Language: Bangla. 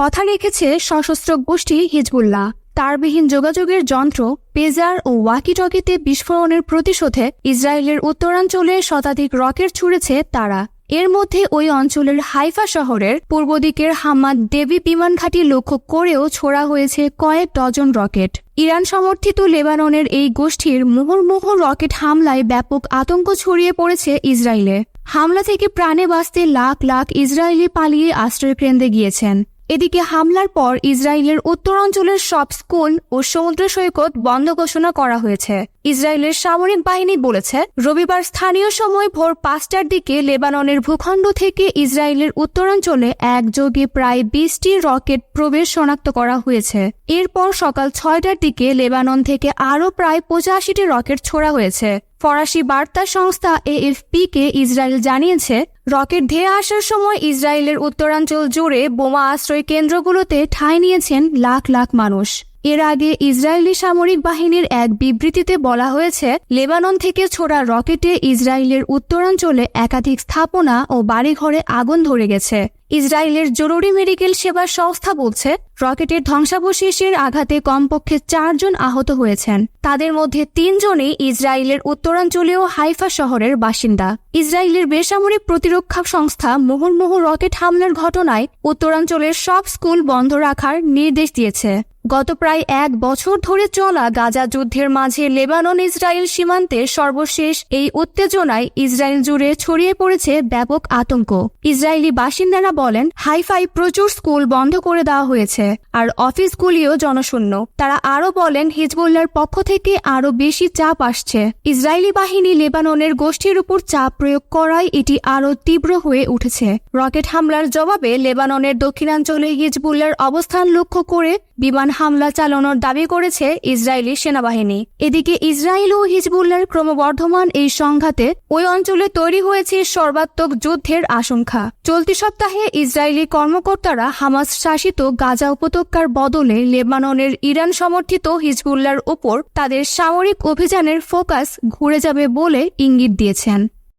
কথা রেখেছে সশস্ত্র গোষ্ঠী হিজবুল্লাহ। তারবিহীন যোগাযোগের যন্ত্র পেজার ও ওয়াকিটকিতে বিস্ফোরণের প্রতিশোধে ইসরায়েলের উত্তরাঞ্চলে শতাধিক রকেট ছুড়েছে তারা। এর মধ্যে ওই অঞ্চলের হাইফা শহরের পূর্ব দিকের হাম্মাদ দেবী বিমান ঘাঁটি লক্ষ্য করেও ছোড়া হয়েছে কয়েক ডজন রকেট। ইরান সমর্থিত লেবাননের এই গোষ্ঠীর মুহুর্মুহু রকেট হামলায় ব্যাপক আতঙ্ক ছড়িয়ে পড়েছে ইসরায়েলে। হামলা থেকে প্রাণে বাঁচতে লাখ লাখ ইসরায়েলি পালিয়ে আশ্রয় কেন্দ্রে গিয়েছেন। এদিকে হামলার পর ইসরায়েলের উত্তরাঞ্চলের সব স্কুল ও সমুদ্র সৈকত বন্ধ ঘোষণা করা হয়েছে। ইসরায়েলের সামরিক বাহিনী বলেছে, রবিবার স্থানীয় সময় ভোর পাঁচটার দিকে লেবাননের ভূখণ্ড থেকে ইসরায়েলের উত্তরাঞ্চলে একযোগে প্রায় বিশটি রকেট প্রবেশ শনাক্ত করা হয়েছে। এরপর সকাল ছয়টার দিকে লেবানন থেকে আরও প্রায় পঁচাশিটি রকেট ছোড়া হয়েছে। ফরাসি বার্তা সংস্থা এএফপি কে ইসরায়েল জানিয়েছে রকেট ধেয়ে আসার সময় ইসরায়েলের উত্তরাঞ্চল জুড়ে বোমা আশ্রয় কেন্দ্রগুলোতে ঠাঁই নিয়েছেন লাখ লাখ মানুষ। এর আগে ইসরায়েলি সামরিক বাহিনীর এক বিবৃতিতে বলা হয়েছে, লেবানন থেকে ছোড়া রকেটে ইসরায়েলের উত্তরাঞ্চলে একাধিক স্থাপনা ও বাড়িঘরে আগুন ধরে গেছে। ইসরায়েলের জরুরি মেডিকেল সেবা সংস্থা বলছে, রকেটের ধ্বংসাবশেষের আঘাতে কমপক্ষে চারজন আহত হয়েছেন। তাদের মধ্যে তিনজনই ইসরায়েলের উত্তরাঞ্চলীয় হাইফা শহরের বাসিন্দা। ইসরায়েলের বেসামরিক প্রতিরক্ষা সংস্থা মুহুর্মুহু রকেট হামলার ঘটনায় উত্তরাঞ্চলের সব স্কুল বন্ধ রাখার নির্দেশ দিয়েছে। গত প্রায় এক বছর ধরে চলা গাজা যুদ্ধের মাঝে লেবানন ইসরায়েল সীমান্তে সর্বশেষ এই উত্তেজনায় ইসরায়েল জুড়ে ছড়িয়ে পড়েছে ব্যাপক আতঙ্ক। ইসরায়েলি বাসিন্দারা বলেন, হাইফাই প্রচুর স্কুল বন্ধ করে দেওয়া হয়েছে, আর অফিসগুলিও জনশূন্য। তারা আরও বলেন হিজবুল্লার পক্ষ থেকে আরও বেশি চাপ আসছে। ইসরায়েলি বাহিনী লেবাননের গোষ্ঠীর উপর চাপ প্রয়োগ করায় এটি আরও তীব্র হয়ে উঠেছে। রকেট হামলার জবাবে লেবাননের দক্ষিণাঞ্চলে হিজবুল্লার অবস্থান লক্ষ্য করে বিমান হামলা চালানোর দাবি করেছে ইসরায়েলি সেনাবাহিনী। এদিকে ইসরায়েল ও হিজবুল্লার ক্রমবর্ধমান এই সংঘাতে ওই অঞ্চলে তৈরি হয়েছে সর্বাত্মক যুদ্ধের আশঙ্কা। চলতি সপ্তাহে ইসরায়েলি কর্মকর্তারা হামাস শাসিত গাজা উপত্যকার বদলে লেবাননের ইরান সমর্থিত হিজবুল্লার ওপর তাদের সামরিক অভিযানের ফোকাস ঘুরে যাবে বলে ইঙ্গিত দিয়েছেন।